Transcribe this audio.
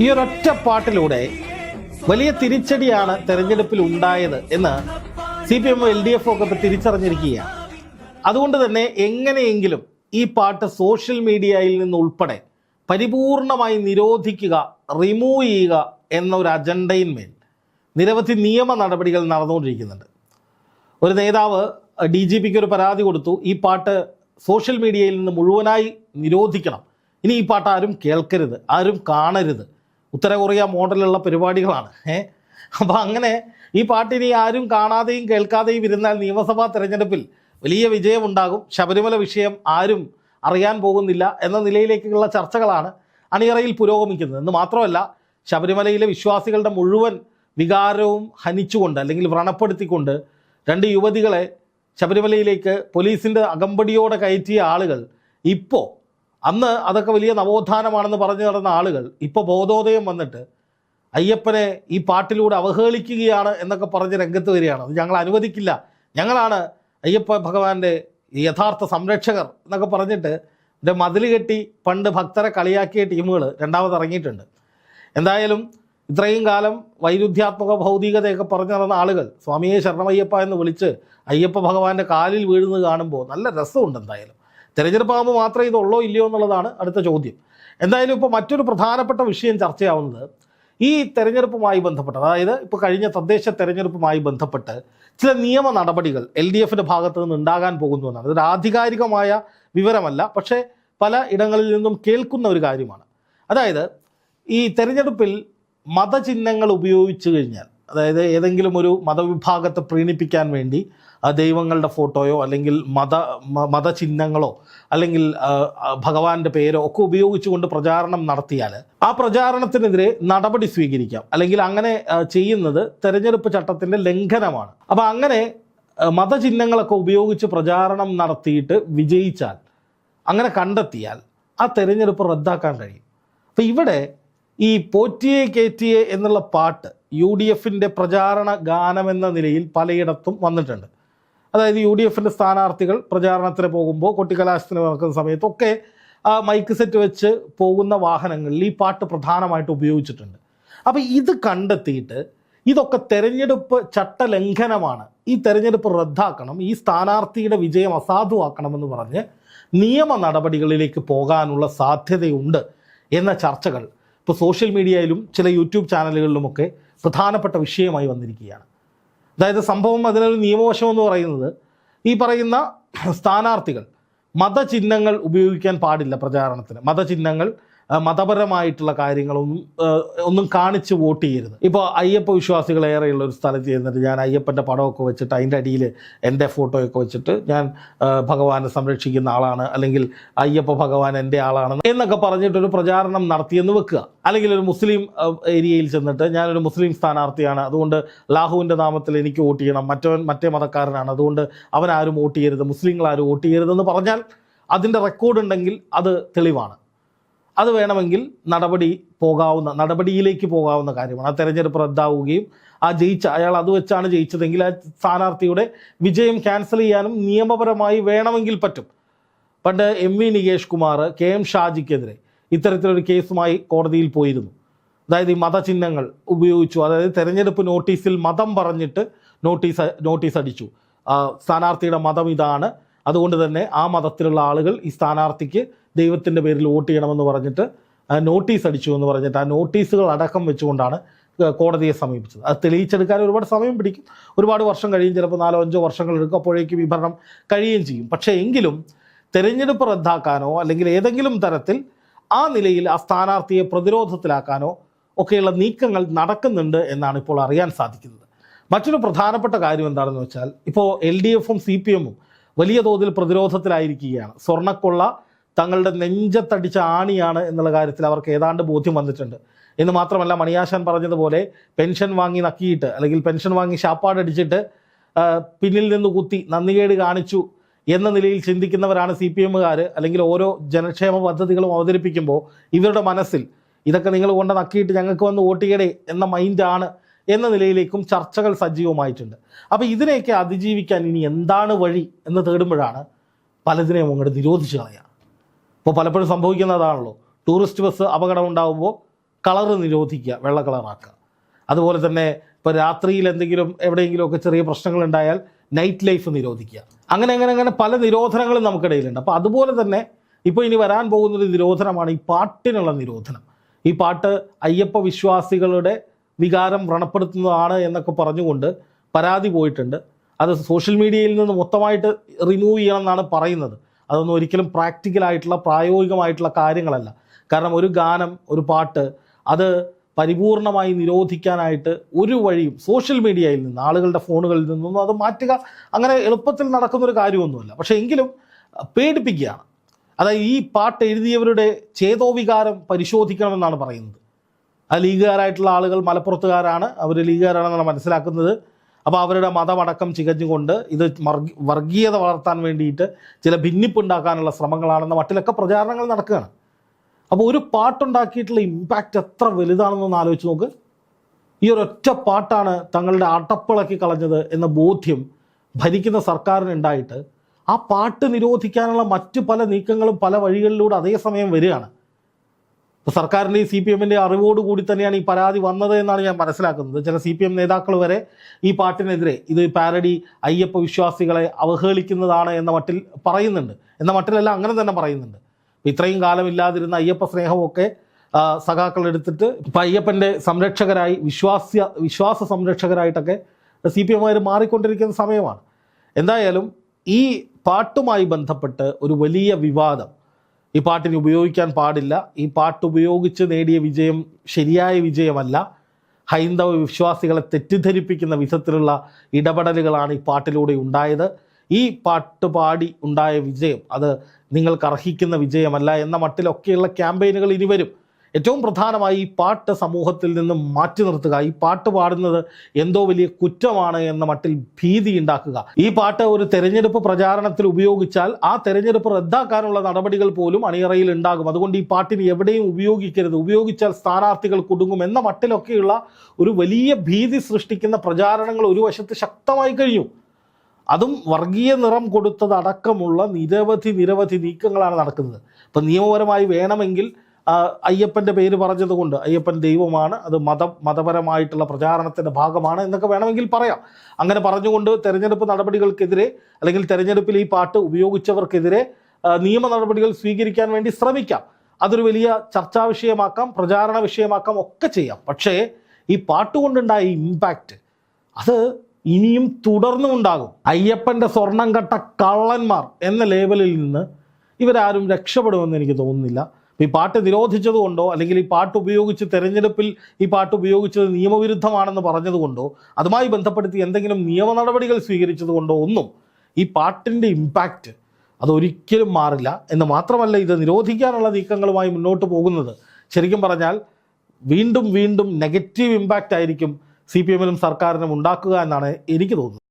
ഈ ഒരൊറ്റ പാട്ടിലൂടെ വലിയ തിരിച്ചടിയാണ് തെരഞ്ഞെടുപ്പിൽ ഉണ്ടായത് എന്ന് C P M L D F ഒക്കെ ഇപ്പോൾ തിരിച്ചറിഞ്ഞിരിക്കുകയാണ്. അതുകൊണ്ട് തന്നെ എങ്ങനെയെങ്കിലും ഈ പാട്ട് സോഷ്യൽ മീഡിയയിൽ നിന്ന് ഉൾപ്പെടെ പരിപൂർണമായി നിരോധിക്കുക റിമൂവ് ചെയ്യുക എന്ന ഒരു അജണ്ടയിന്മേൽ നിരവധി നിയമ നടപടികൾ നടന്നുകൊണ്ടിരിക്കുന്നുണ്ട്. ഒരു നേതാവ് ഡി ജി പിക്ക് ഒരു പരാതി കൊടുത്തു. ഈ പാട്ട് സോഷ്യൽ മീഡിയയിൽ നിന്ന് മുഴുവനായി നിരോധിക്കണം. ഇനി ഈ പാട്ട് ആരും കേൾക്കരുത് ആരും കാണരുത്. ഉത്തര കൊറിയ മോഡലുള്ള പരിപാടികളാണ്. ഏ? അപ്പോൾ അങ്ങനെ ഈ പാർട്ടി ഇനി ആരും കാണാതെയും കേൾക്കാതെയും ഇരുന്നാൽ നിയമസഭാ തെരഞ്ഞെടുപ്പിൽ വലിയ വിജയമുണ്ടാകും. ശബരിമല വിഷയം ആരും അറിയാൻ പോകുന്നില്ല എന്ന നിലയിലേക്കുള്ള ചർച്ചകളാണ് അണിയറയിൽ പുരോഗമിക്കുന്നത്. എന്ന് മാത്രമല്ല ശബരിമലയിലെ വിശ്വാസികളുടെ മുഴുവൻ വികാരവും ഹനിച്ചുകൊണ്ട് അല്ലെങ്കിൽ വ്രണപ്പെടുത്തിക്കൊണ്ട് രണ്ട് യുവതികളെ ശബരിമലയിലേക്ക് പോലീസിന്റെ അകമ്പടിയോടെ കയറ്റിയ ആളുകൾ ഇപ്പോൾ അന്ന് അതൊക്കെ വലിയ നവോത്ഥാനമാണെന്ന് പറഞ്ഞു നടന്ന ആളുകൾ ഇപ്പോൾ ബോധോദയം വന്നിട്ട് അയ്യപ്പനെ ഈ പാട്ടിലൂടെ അവഹേളിക്കുകയാണ് എന്നൊക്കെ പറഞ്ഞ് രംഗത്ത് വരികയാണ്. അത് ഞങ്ങൾ അനുവദിക്കില്ല. ഞങ്ങളാണ് അയ്യപ്പ ഭഗവാന്റെ യഥാർത്ഥ സംരക്ഷകർ എന്നൊക്കെ പറഞ്ഞിട്ട് ഇത് മതിൽ കെട്ടി പണ്ട് ഭക്തരെ കളിയാക്കിയ ടീമുകൾ രണ്ടാമത് ഇറങ്ങിയിട്ടുണ്ട്. എന്തായാലും ഇത്രയും കാലം വൈരുദ്ധ്യാത്മക ഭൗതികതയൊക്കെ പറഞ്ഞു നടന്ന ആളുകൾ സ്വാമിയെ ശരണമയ്യപ്പ എന്ന് വിളിച്ച് അയ്യപ്പ ഭഗവാന്റെ കാലിൽ വീഴുന്നത് കാണുമ്പോൾ നല്ല രസമുണ്ട് എന്തായാലും. തെരഞ്ഞെടുപ്പാകുമ്പോൾ മാത്രമേ ഇതുള്ളോ ഇല്ലയോ എന്നുള്ളതാണ് അടുത്ത ചോദ്യം. എന്തായാലും ഇപ്പോൾ മറ്റൊരു പ്രധാനപ്പെട്ട വിഷയം ചർച്ചയാവുന്നത് ഈ തെരഞ്ഞെടുപ്പുമായി ബന്ധപ്പെട്ട് അതായത് ഇപ്പോൾ കഴിഞ്ഞ തദ്ദേശ തെരഞ്ഞെടുപ്പുമായി ബന്ധപ്പെട്ട് ചില നിയമ നടപടികൾ എൽ ഡി എഫിന്റെ ഭാഗത്ത് നിന്ന് ഉണ്ടാകാൻ പോകുന്നു എന്നാണ്. ഇതൊരു ആധികാരികമായ വിവരമല്ല പക്ഷേ പല ഇടങ്ങളിൽ നിന്നും കേൾക്കുന്ന ഒരു കാര്യമാണ്. അതായത് ഈ തെരഞ്ഞെടുപ്പിൽ മതചിഹ്നങ്ങൾ ഉപയോഗിച്ചു കഴിഞ്ഞാൽ അതായത് ഏതെങ്കിലും ഒരു മതവിഭാഗത്തെ പ്രീണിപ്പിക്കാൻ വേണ്ടി ദൈവങ്ങളുടെ ഫോട്ടോയോ അല്ലെങ്കിൽ മത മതചിഹ്നങ്ങളോ അല്ലെങ്കിൽ ഭഗവാന്റെ പേരോ ഒക്കെ ഉപയോഗിച്ചുകൊണ്ട് പ്രചാരണം നടത്തിയാൽ ആ പ്രചാരണത്തിനെതിരെ നടപടി സ്വീകരിക്കാം. അല്ലെങ്കിൽ അങ്ങനെ ചെയ്യുന്നത് തെരഞ്ഞെടുപ്പ് ചട്ടത്തിന്റെ ലംഘനമാണ്. അപ്പോൾ അങ്ങനെ മതചിഹ്നങ്ങളൊക്കെ ഉപയോഗിച്ച് പ്രചാരണം നടത്തിയിട്ട് വിജയിച്ചാൽ അങ്ങനെ കണ്ടെത്തിയാൽ ആ തെരഞ്ഞെടുപ്പ് റദ്ദാക്കാൻ കഴിയും. അപ്പം ഇവിടെ ഈ പോറ്റിയെ കേറ്റിയെ എന്നുള്ള പാട്ട് യു ഡി എഫിന്റെ പ്രചാരണ ഗാനമെന്ന നിലയിൽ പലയിടത്തും വന്നിട്ടുണ്ട്. അതായത് യു ഡി എഫിന്റെ സ്ഥാനാർത്ഥികൾ പ്രചാരണത്തിന് പോകുമ്പോൾ കൊട്ടിക്കലാശത്തിന് നടക്കുന്ന സമയത്തൊക്കെ ആ മൈക്ക് സെറ്റ് വെച്ച് പോകുന്ന വാഹനങ്ങളിൽ ഈ പാട്ട് പ്രധാനമായിട്ട് ഉപയോഗിച്ചിട്ടുണ്ട്. അപ്പോൾ ഇത് കണ്ടെത്തിയിട്ട് ഇതൊക്കെ തെരഞ്ഞെടുപ്പ് ചട്ടലംഘനമാണ്. ഈ തെരഞ്ഞെടുപ്പ് റദ്ദാക്കണം ഈ സ്ഥാനാർത്ഥിയുടെ വിജയം അസാധുവാക്കണമെന്ന് പറഞ്ഞ് നിയമ നടപടികളിലേക്ക് പോകാനുള്ള സാധ്യതയുണ്ട് എന്ന ചർച്ചകൾ ഇപ്പോൾ സോഷ്യൽ മീഡിയയിലും ചില യൂട്യൂബ് ചാനലുകളിലുമൊക്കെ പ്രധാനപ്പെട്ട വിഷയമായി വന്നിരിക്കുകയാണ്. അതായത് സംഭവം അതിനൊരു നിയമവശം എന്ന് പറയുന്നത് ഈ പറയുന്ന സ്ഥാനാർത്ഥികൾ മതചിഹ്നങ്ങൾ ഉപയോഗിക്കാൻ പാടില്ല പ്രചാരണത്തിന്. മതചിഹ്നങ്ങൾ മതപരമായിട്ടുള്ള കാര്യങ്ങളൊന്നും ഒന്നും കാണിച്ച് വോട്ട് ചെയ്യരുത്. ഇപ്പോൾ അയ്യപ്പ വിശ്വാസികൾ ഏറെയുള്ള ഒരു സ്ഥലത്ത് ചെന്നിട്ട് ഞാൻ അയ്യപ്പന്റെ പടമൊക്കെ വെച്ചിട്ട് അതിന്റെ അടിയിൽ എന്റെ ഫോട്ടോയൊക്കെ വെച്ചിട്ട് ഞാൻ ഭഗവാനെ സംരക്ഷിക്കുന്ന ആളാണ് അല്ലെങ്കിൽ അയ്യപ്പ ഭഗവാൻ എന്റെ ആളാണ് എന്നൊക്കെ പറഞ്ഞിട്ടൊരു പ്രചാരണം നടത്തിയെന്ന് വെക്കുക. അല്ലെങ്കിൽ ഒരു മുസ്ലിം ഏരിയയിൽ ചെന്നിട്ട് ഞാനൊരു മുസ്ലിം സ്ഥാനാർത്ഥിയാണ്. അതുകൊണ്ട് ലാഹുവിന്റെ നാമത്തിൽ എനിക്ക് വോട്ട് ചെയ്യണം. മറ്റവൻ മറ്റേ മതക്കാരനാണ്. അതുകൊണ്ട് അവനാരും വോട്ട് ചെയ്യരുത്. മുസ്ലിങ്ങൾ ആരും വോട്ട് ചെയ്യരുതെന്ന് പറഞ്ഞാൽ അതിന്റെ റെക്കോർഡ് ഉണ്ടെങ്കിൽ അത് തെളിവാണ്. അത് വേണമെങ്കിൽ നടപടി പോകാവുന്ന നടപടിയിലേക്ക് പോകാവുന്ന കാര്യമാണ്. ആ തെരഞ്ഞെടുപ്പ് റദ്ദാവുകയും ആ ജയിച്ച അയാൾ അത് വെച്ചാണ് ജയിച്ചതെങ്കിൽ ആ സ്ഥാനാർത്ഥിയുടെ വിജയം ക്യാൻസൽ ചെയ്യാനും നിയമപരമായി വേണമെങ്കിൽ പറ്റും. പണ്ട് M V Nikesh Kumar K M ഷാജിക്കെതിരെ ഇത്തരത്തിലൊരു കേസുമായി കോടതിയിൽ പോയിരുന്നു. അതായത് ഈ മതചിഹ്നങ്ങൾ ഉപയോഗിച്ചു. അതായത് തെരഞ്ഞെടുപ്പ് നോട്ടീസിൽ മതം പറഞ്ഞിട്ട് നോട്ടീസ് നോട്ടീസ് അടിച്ചു. സ്ഥാനാർത്ഥിയുടെ മതം ഇതാണ്. അതുകൊണ്ട് തന്നെ ആ മതത്തിലുള്ള ആളുകൾ ഈ സ്ഥാനാർത്ഥിക്ക് ദൈവത്തിന്റെ പേരിൽ വോട്ട് ചെയ്യണമെന്ന് പറഞ്ഞിട്ട് നോട്ടീസ് അടിച്ചു എന്ന് പറഞ്ഞിട്ട് ആ നോട്ടീസുകൾ അടക്കം വെച്ചുകൊണ്ടാണ് കോടതിയെ സമീപിച്ചത്. അത് തെളിയിച്ചെടുക്കാൻ ഒരുപാട് സമയം പിടിക്കും. ഒരുപാട് വർഷം കഴിയും ചിലപ്പോൾ നാലോ അഞ്ചോ വർഷങ്ങൾ എടുക്കും അപ്പോഴേക്കും ഈ ഭരണം കഴിയുകയും ചെയ്യും. പക്ഷേ എങ്കിലും തെരഞ്ഞെടുപ്പ് റദ്ദാക്കാനോ അല്ലെങ്കിൽ ഏതെങ്കിലും തരത്തിൽ ആ നിലയിൽ ആ സ്ഥാനാർത്ഥിയെ പ്രതിരോധത്തിലാക്കാനോ ഒക്കെയുള്ള നീക്കങ്ങൾ നടക്കുന്നുണ്ട് എന്നാണ് ഇപ്പോൾ അറിയാൻ സാധിക്കുന്നത്. മറ്റൊരു പ്രധാനപ്പെട്ട കാര്യം എന്താണെന്ന് വെച്ചാൽ ഇപ്പോൾ എൽ ഡി എഫും സി പി എമ്മും വലിയ തോതിൽ പ്രതിരോധത്തിലായിരിക്കുകയാണ്. സ്വർണക്കൊള്ള തങ്ങളുടെ നെഞ്ചത്തടിച്ച ആണിയാണ് എന്നുള്ള കാര്യത്തിൽ അവർക്ക് ഏതാണ്ട് ബോധ്യം വന്നിട്ടുണ്ട്. എന്ന് മാത്രമല്ല മണിയാശാൻ പറഞ്ഞതുപോലെ പെൻഷൻ വാങ്ങി നക്കിയിട്ട് അല്ലെങ്കിൽ പെൻഷൻ വാങ്ങി ശാപ്പാടടിച്ചിട്ട് പിന്നിൽ നിന്ന് കുത്തി നന്ദികേട് കാണിച്ചു എന്ന നിലയിൽ ചിന്തിക്കുന്നവരാണ് സി പി എമ്മുകാർ അല്ലെങ്കിൽ ഓരോ ജനക്ഷേമ പദ്ധതികളും അവതരിപ്പിക്കുമ്പോൾ ഇവരുടെ മനസ്സിൽ ഇതൊക്കെ നിങ്ങൾ കൊണ്ട് നക്കിയിട്ട് ഞങ്ങൾക്ക് വന്ന് വോട്ട് ചെയ്യടേ എന്ന മൈൻഡാണ് എന്ന നിലയിലേക്കും ചർച്ചകൾ സജീവമായിട്ടുണ്ട്. അപ്പോൾ ഇതിനെയൊക്കെ അതിജീവിക്കാൻ ഇനി എന്താണ് വഴി എന്ന് തേടുമ്പോഴാണ് പലതിനെയും അങ്ങോട്ട് നിരോധിച്ച് കളയുക. ഇപ്പോൾ പലപ്പോഴും സംഭവിക്കുന്നതാണല്ലോ. ടൂറിസ്റ്റ് ബസ് അപകടം ഉണ്ടാകുമ്പോൾ കളറ് നിരോധിക്കുക വെള്ള കളറാക്കുക. അതുപോലെ തന്നെ ഇപ്പോൾ രാത്രിയിൽ എന്തെങ്കിലും എവിടെയെങ്കിലുമൊക്കെ ചെറിയ പ്രശ്നങ്ങൾ ഉണ്ടായാൽ നൈറ്റ് ലൈഫ് നിരോധിക്കുക. അങ്ങനെ അങ്ങനെ അങ്ങനെ പല നിരോധനങ്ങളും നമുക്കിടയിലുണ്ട്. അപ്പോൾ അതുപോലെ തന്നെ ഇപ്പോൾ ഇനി വരാൻ പോകുന്നൊരു നിരോധനമാണ് ഈ പാട്ടിനുള്ള നിരോധനം. ഈ പാട്ട് അയ്യപ്പ വിശ്വാസികളുടെ വികാരം വ്രണപ്പെടുത്തുന്നതാണ് എന്നൊക്കെ പറഞ്ഞുകൊണ്ട് പരാതി പോയിട്ടുണ്ട്. അത് സോഷ്യൽ മീഡിയയിൽ നിന്ന് മൊത്തമായിട്ട് റിമൂവ് ചെയ്യണം എന്നാണ് പറയുന്നത്. അതൊന്നും ഒരിക്കലും പ്രാക്ടിക്കലായിട്ടുള്ള പ്രായോഗികമായിട്ടുള്ള കാര്യങ്ങളല്ല. കാരണം ഒരു ഗാനം ഒരു പാട്ട് അത് പരിപൂർണമായി നിരോധിക്കാനായിട്ട് ഒരു വഴിയും സോഷ്യൽ മീഡിയയിൽ നിന്ന് ആളുകളുടെ ഫോണുകളിൽ നിന്നൊന്നും അത് മാറ്റുക അങ്ങനെ എളുപ്പത്തിൽ നടക്കുന്നൊരു കാര്യമൊന്നുമല്ല. പക്ഷേ എങ്കിലും പേടിപ്പിക്കുകയാണ്. അതായത് ഈ പാട്ട് എഴുതിയവരുടെ ചേതോവികാരം പരിശോധിക്കണമെന്നാണ് പറയുന്നത്. ആ ലീഗുകാരായിട്ടുള്ള ആളുകൾ മലപ്പുറത്തുകാരാണ്. അവർ ലീഗുകാരാണെന്നാണ് മനസ്സിലാക്കുന്നത്. അപ്പോൾ അവരുടെ മതമടക്കം ചികഞ്ഞുകൊണ്ട് ഇത് വർഗീയത വളർത്താൻ വേണ്ടിയിട്ട് ചില ഭിന്നിപ്പുണ്ടാക്കാനുള്ള ശ്രമങ്ങളാണെന്ന മട്ടിലൊക്കെ പ്രചാരണങ്ങൾ നടക്കുകയാണ്. അപ്പോൾ ഒരു പാട്ടുണ്ടാക്കിയിട്ടുള്ള ഇമ്പാക്റ്റ് എത്ര വലുതാണെന്നൊന്ന് ആലോചിച്ച് നോക്ക്. ഈ ഒരൊറ്റ പാട്ടാണ് തങ്ങളുടെ അടപ്പിളക്കി കളഞ്ഞത് എന്ന ബോധ്യം ഭരിക്കുന്ന സർക്കാരിനുണ്ടായിട്ട് ആ പാട്ട് നിരോധിക്കാനുള്ള മറ്റു പല നീക്കങ്ങളും പല വഴികളിലൂടെ അതേസമയം വരികയാണ്. ഇപ്പോൾ സർക്കാരിന്റെ സി പി എമ്മിന്റെ അറിവോടുകൂടി തന്നെയാണ് ഈ പരാതി വന്നത് എന്നാണ് ഞാൻ മനസ്സിലാക്കുന്നത്. ചില സി പി എം നേതാക്കൾ വരെ ഈ പാട്ടിനെതിരെ ഇത് പാരഡി അയ്യപ്പ വിശ്വാസികളെ അവഹേളിക്കുന്നതാണ് എന്ന മട്ടിൽ പറയുന്നുണ്ട്. എന്ന മട്ടിലല്ല അങ്ങനെ തന്നെ പറയുന്നുണ്ട്. ഇത്രയും കാലം ഇല്ലാതിരുന്ന അയ്യപ്പ സ്നേഹമൊക്കെ സഖാക്കൾ എടുത്തിട്ട് ഇപ്പം അയ്യപ്പന്റെ സംരക്ഷകരായി വിശ്വാസ വിശ്വാസ സംരക്ഷകരായിട്ടൊക്കെ സി പി എമ്മുകാർ മാറിക്കൊണ്ടിരിക്കുന്ന സമയമാണ്. എന്തായാലും ഈ പാട്ടുമായി ബന്ധപ്പെട്ട് ഒരു വലിയ വിവാദം ഈ പാട്ടിന് ഉപയോഗിക്കാൻ പാടില്ല. ഈ പാട്ട് ഉപയോഗിച്ച് നേടിയ വിജയം ശരിയായ വിജയമല്ല. ഹൈന്ദവ വിശ്വാസികളെ തെറ്റിദ്ധരിപ്പിക്കുന്ന വിധത്തിലുള്ള ഇടപെടലുകളാണ് ഈ പാട്ടിലൂടെ ഉണ്ടായത്. ഈ പാട്ട് പാടി ഉണ്ടായ വിജയം അത് നിങ്ങൾക്ക് അർഹിക്കുന്ന വിജയമല്ല എന്ന മട്ടിലൊക്കെയുള്ള ക്യാമ്പയിനുകൾ ഇനി വരും. ഏറ്റവും പ്രധാനമായി ഈ പാട്ട് സമൂഹത്തിൽ നിന്ന് മാറ്റി നിർത്തുക ഈ പാട്ട് പാടുന്നത് എന്തോ വലിയ കുറ്റമാണ് എന്ന മട്ടിൽ ഭീതി ഉണ്ടാക്കുക. ഈ പാട്ട് ഒരു തെരഞ്ഞെടുപ്പ് പ്രചാരണത്തിൽ ഉപയോഗിച്ചാൽ ആ തെരഞ്ഞെടുപ്പ് റദ്ദാക്കാനുള്ള നടപടികൾ പോലും അണിയറയിൽ ഉണ്ടാകും. അതുകൊണ്ട് ഈ പാട്ടിന് എവിടെയും ഉപയോഗിക്കരുത്. ഉപയോഗിച്ചാൽ സ്ഥാനാർത്ഥികൾ കുടുങ്ങും എന്ന മട്ടിലൊക്കെയുള്ള ഒരു വലിയ ഭീതി സൃഷ്ടിക്കുന്ന പ്രചാരണങ്ങൾ ഒരു വശത്ത് ശക്തമായി കഴിഞ്ഞു. അതും വർഗീയ നിറം കൊടുത്തതടക്കമുള്ള നിരവധി നിരവധി നീക്കങ്ങളാണ് നടക്കുന്നത്. ഇപ്പം നിയമപരമായി വേണമെങ്കിൽ അയ്യപ്പന്റെ പേര് പറഞ്ഞതുകൊണ്ട് അയ്യപ്പൻ ദൈവമാണ്. അത് മതം മതപരമായിട്ടുള്ള പ്രചാരണത്തിന്റെ ഭാഗമാണ് എന്നൊക്കെ വേണമെങ്കിൽ പറയാം. അങ്ങനെ പറഞ്ഞുകൊണ്ട് തെരഞ്ഞെടുപ്പ് നടപടികൾക്കെതിരെ അല്ലെങ്കിൽ തെരഞ്ഞെടുപ്പിൽ ഈ പാട്ട് ഉപയോഗിച്ചവർക്കെതിരെ നിയമ നടപടികൾ സ്വീകരിക്കാൻ വേണ്ടി ശ്രമിക്കാം. അതൊരു വലിയ ചർച്ചാ വിഷയമാക്കാം പ്രചാരണ വിഷയമാക്കാം ഒക്കെ ചെയ്യാം. പക്ഷേ ഈ പാട്ട് കൊണ്ടുണ്ടായ ഇമ്പാക്റ്റ് അത് ഇനിയും തുടർന്നും ഉണ്ടാകും. അയ്യപ്പന്റെ സ്വർണം കട്ട കള്ളന്മാർ എന്ന ലേബലിൽ നിന്ന് ഇവരാരും രക്ഷപ്പെടുമെന്ന് എനിക്ക് തോന്നുന്നില്ല. ഈ പാട്ട് നിരോധിച്ചതുകൊണ്ടോ അല്ലെങ്കിൽ ഈ പാട്ട് ഉപയോഗിച്ച് തെരഞ്ഞെടുപ്പിൽ ഈ പാട്ട് ഉപയോഗിച്ചത് നിയമവിരുദ്ധമാണെന്ന് പറഞ്ഞതുകൊണ്ടോ അതുമായി ബന്ധപ്പെടുത്തി എന്തെങ്കിലും നിയമ നടപടികൾ സ്വീകരിച്ചതുകൊണ്ടോ ഒന്നും ഈ പാട്ടിന്റെ ഇമ്പാക്റ്റ് അതൊരിക്കലും മാറില്ല. എന്ന് മാത്രമല്ല ഇത് നിരോധിക്കാനുള്ള നീക്കങ്ങളുമായി മുന്നോട്ട് പോകുന്നത്. ശരിക്കും പറഞ്ഞാൽ വീണ്ടും വീണ്ടും നെഗറ്റീവ് ഇമ്പാക്റ്റ് ആയിരിക്കും സി പി എമ്മിനും സർക്കാരിനും ഉണ്ടാക്കുക എന്നാണ് എനിക്ക് തോന്നുന്നത്.